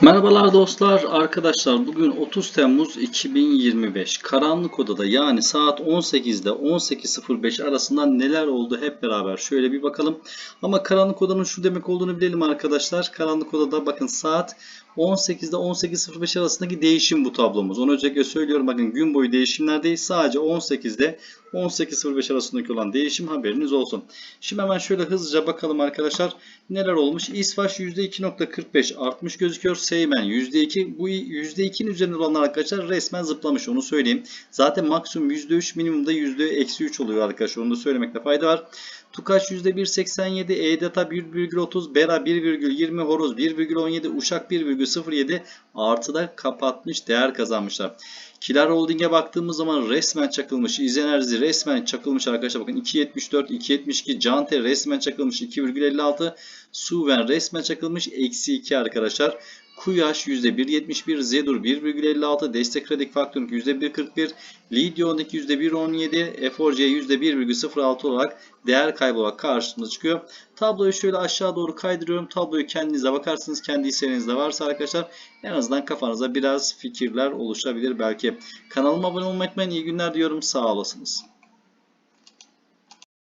Merhabalar dostlar, arkadaşlar bugün 30 Temmuz 2025 karanlık odada yani saat 18'de 18.05 arasında neler oldu hep beraber şöyle bir bakalım. Ama karanlık odanın şu demek olduğunu bilelim arkadaşlar. Karanlık odada bakın saat 18'de 18.05 arasındaki değişim bu tablomuz. Onu özellikle söylüyorum bakın gün boyu değişimler değil sadece 18'de 18.05 arasındaki olan değişim haberiniz olsun. Şimdi hemen şöyle hızlıca bakalım arkadaşlar neler olmuş. İsvaç %2.45 artmış gözüküyor. Seymen %2. Bu %2'nin üzerinde olanlar arkadaşlar resmen zıplamış onu söyleyeyim. Zaten maksimum %3 minimumda %-3 oluyor arkadaşlar. Onu da söylemekte fayda var. Tukaş %1.87, E-Data 1.30, Bera 1.20, Horoz 1.17, Uşak 1.07 artıda kapatmış değer kazanmışlar. Kilar Holding'e baktığımız zaman resmen çakılmış. İzenerji resmen çakılmış arkadaşlar. Bakın 2.74, 2.72. Cante resmen çakılmış. 2.56. Suven resmen çakılmış. Eksi 2 arkadaşlar. Kuyaş %1.71, Zedur 1.56, Destek Kredi Faktörünk %1.41, Lidyonik %1.17, Eforce %1.06 olarak değer kaybı olarak karşımıza çıkıyor. Tabloyu şöyle aşağı doğru kaydırıyorum. Tabloyu kendinize bakarsınız. Kendi hisserinizde varsa arkadaşlar en azından kafanıza biraz fikirler oluşabilir belki. Kanalıma abone olmayı unutmayın. İyi günler diyorum. Sağ olasınız.